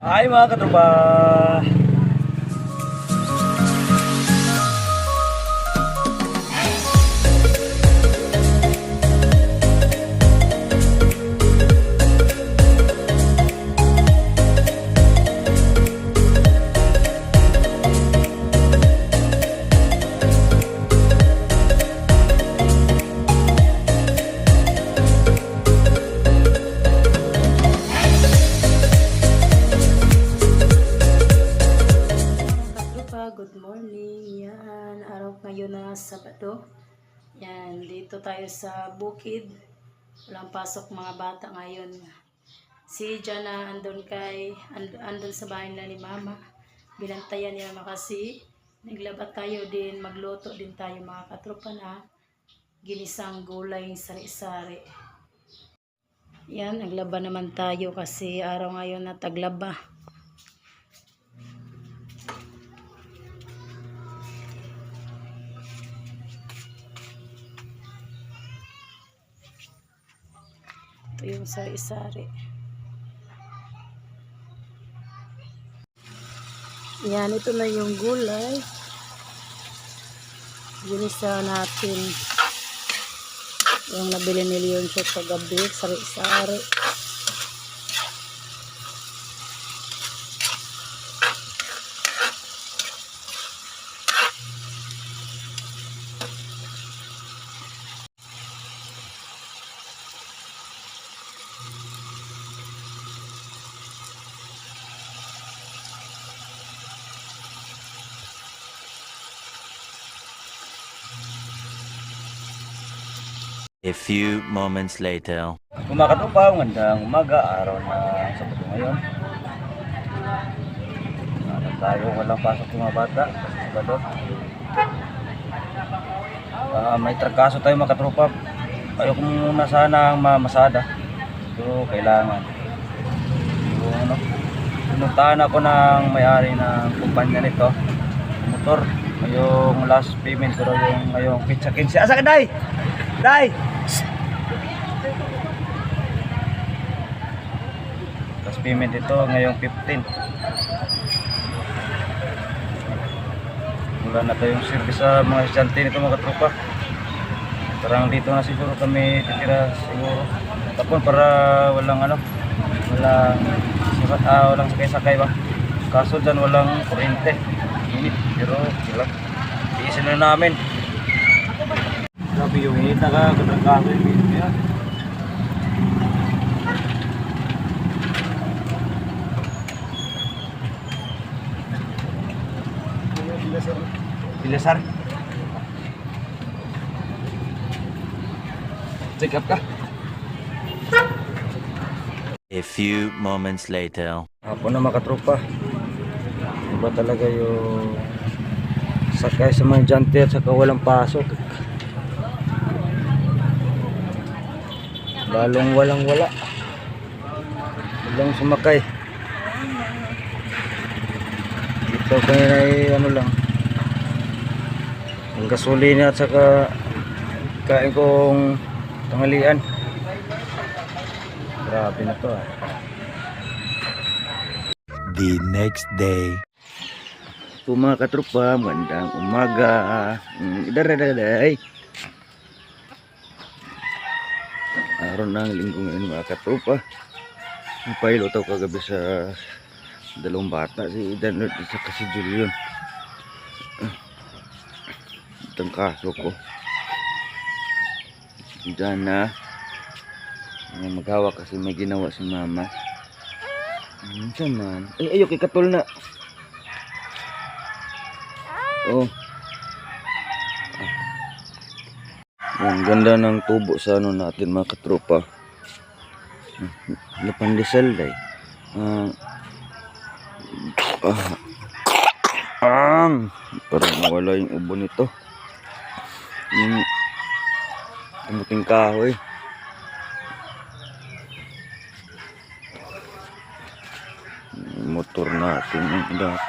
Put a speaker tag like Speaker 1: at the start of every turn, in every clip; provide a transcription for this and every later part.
Speaker 1: Hi mga katropa!
Speaker 2: Sabado. Yan, dito tayo sa bukid. Walang pasok mga bata ngayon. Si Jana andun kay, and, andun sa bahay na ni Mama. Binantayan niya naman kasi naglabat tayo din, magluto din tayo mga katropa na ginisang gulay sari-sari. Yan, naglaba naman tayo kasi araw ngayon na taglaba. Ito yung sari-sari. Yan, ito na yung gulay. Ginisa natin yung nabili ni Leon sa gabi, sari-sari.
Speaker 3: A few moments later.
Speaker 1: Kung mga katropa, magandang umaga, araw na Sabado ngayon. Ano tayo, walang pasok yung mga bata. Ah, may trangkaso tayo mga katropa. Ayaw ko muna sana ang mamasada. Pero kailangan. Yung ano, pinuntahan ako ng may-ari ng kumpanya nito. Motor. Ngayong last payment pero yung ngayong pizza 15. Asa ka, Day? Day! Tapos payment ito ngayong 15. Wala na tayong service sa mga estudyante nito mga katropa. Parang dito na siguro kami titira siguro. Tapon para walang ano, walang sibat, ah, walang sakay-sakay ba. Kaso dyan walang kuryente. Init, pero sila. Iisin na namin. Grabe yung init na ka, kadrangkaso yung init Pilasar. Check up ka.
Speaker 3: A few moments later.
Speaker 1: Ako na makatropa. Iba talaga yung sakay sa mga jante at saka walang pasok. Lalong walang wala. Walang sumakay. Ito kanina ay ano lang. Ang gasolina at saka kain kong tanghalian. Grabe na to ah.
Speaker 3: The next day.
Speaker 1: po mga katropa, magandang umaga. Mm, Daradaday. Araw ng linggo ngayon mga katropa. Ang pailo to kagabi sa dalawang bata, si Dan at si Julian. Ang kaso ko. Diyan na. Magawa kasi may ginawa si mama. Minsan man. Ay, ayok, ikatol na. Oh. Ang ganda ng tubo sa ano natin mga katropa. Lapandesal day. Ah. ah. Ang parang nawala yung ubo nito. Yung tumuting kahoy. Motor natin yung dati.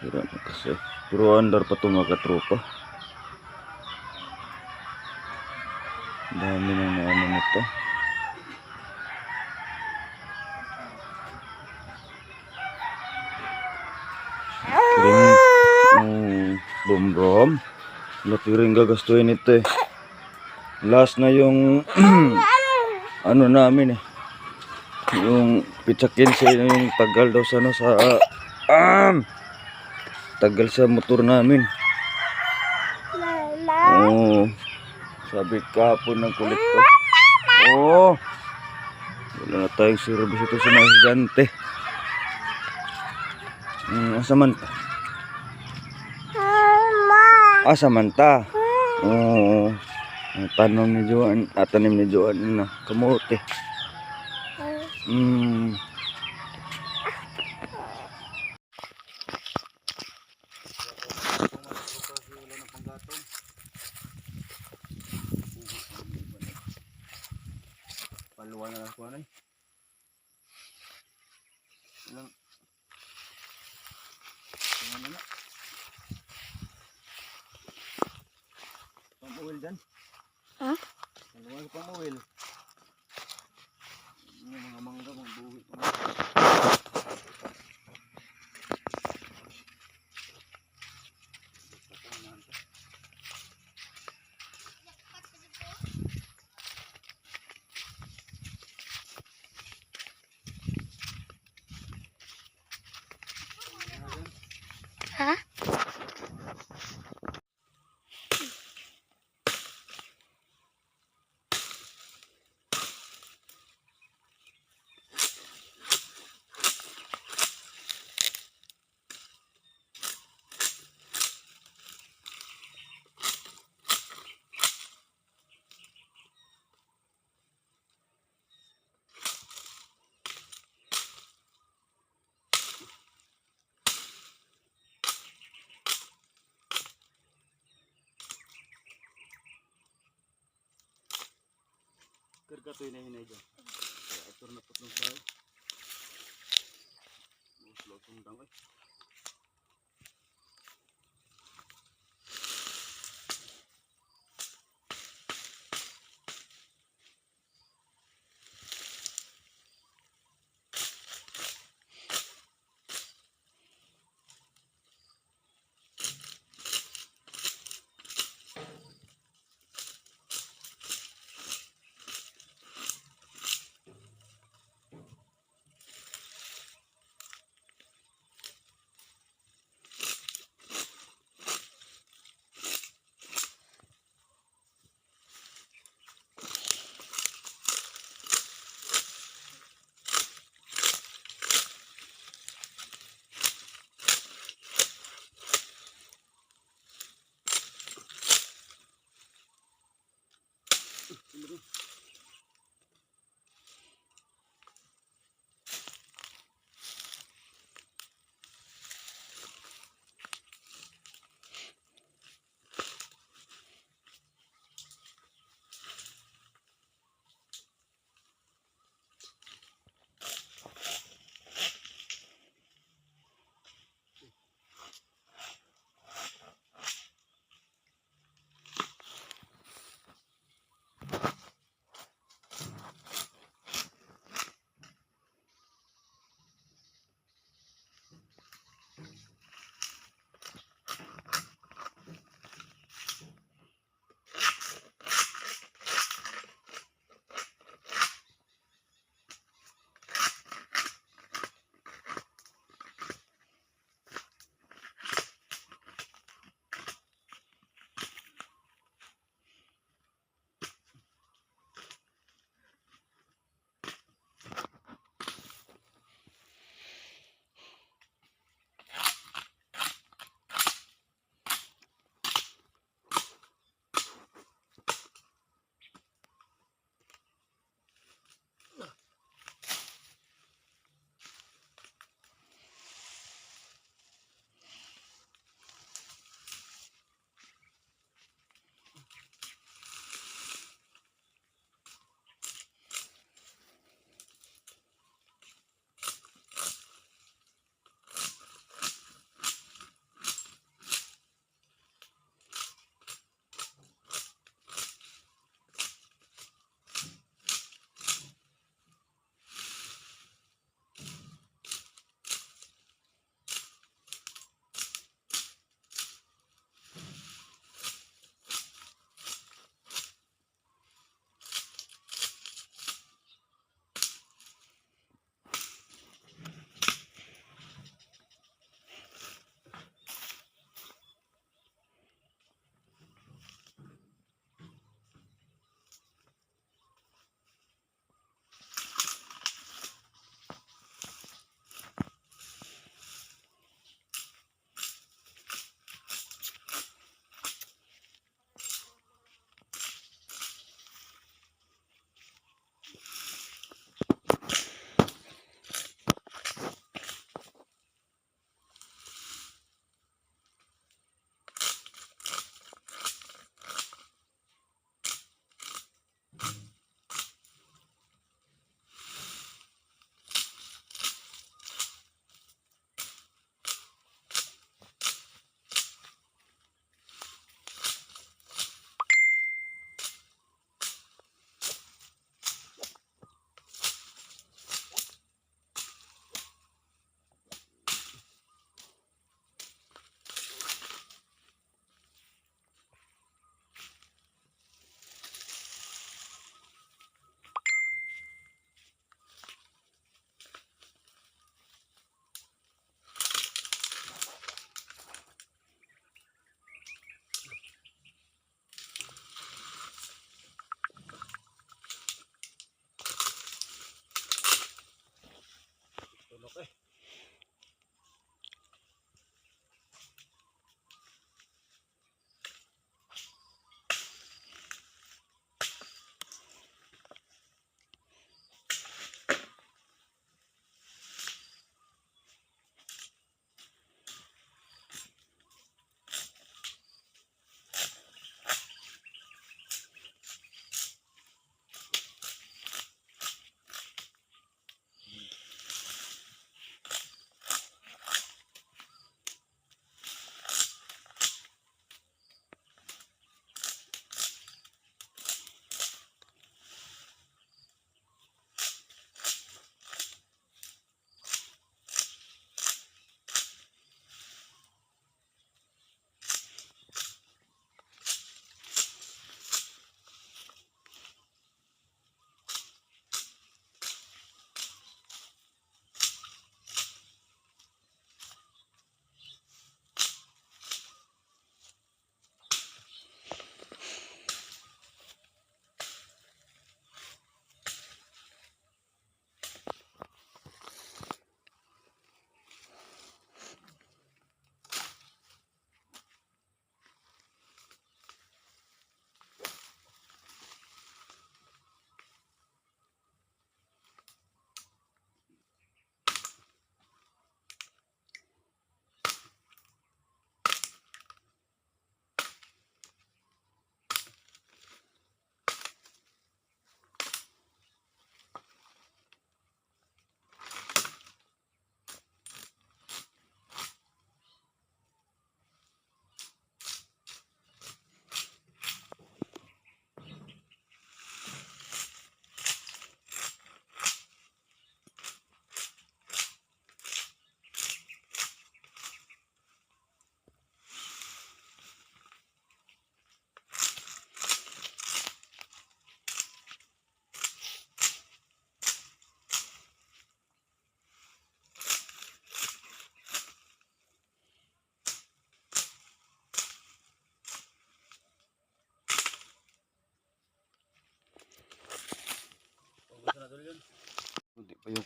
Speaker 1: Sira na kasi. Pero andar pa ito mga katropa. Dami na ano nito. Latiring gagastuin ito eh. Last na yung ano namin eh. Yung pizza 15 na yung tagal daw sa ano sa um, tagal sa motor namin. Oo. sabi kahapon ng kulit ko. Oo. Wala na tayong service ito sa mga estudyante. Hmm, asa man ta? Asa man ta? Oo. Ang tanong ni Joan, at tanim ni Joan na kamote. Hmm. Paluwa na lang ko na eh. Ilang... Ano na? Pang-uwil dyan?
Speaker 2: Ha?
Speaker 1: Paluwa sa pang-uwil. Yung mga mangga, magbuwi pa.
Speaker 2: Ha?
Speaker 1: Karga to hinay-hinay dyan. Kaya ito na tatlong bahay.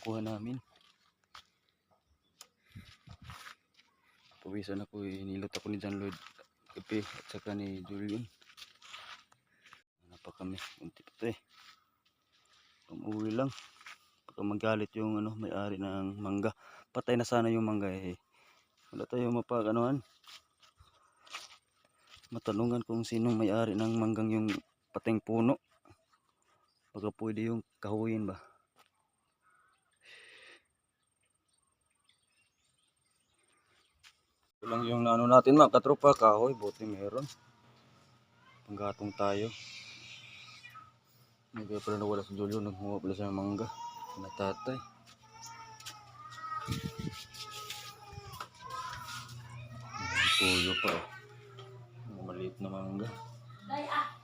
Speaker 1: Hindi pa yung kuha namin. Pawisan ako, inilot ako ni John Lloyd Kape at saka ni Julian. Pa kami, unti pa eh. Umuwi lang. Baka magalit yung ano, may-ari ng mangga. Patay na sana yung mangga eh. Wala tayong mapaganoan. Matanungan kung sinong may-ari ng manggang yung pateng puno. Baka pwede yung kahuyin ba. Lang yung ano natin mga katropa, kahoy, buti meron. Panggatong tayo. Hindi kaya pala nawala si Julio, naghuha pala ng mangga. Natatay. Tuyo pa. oh. Maliit na mangga.
Speaker 2: Day ah.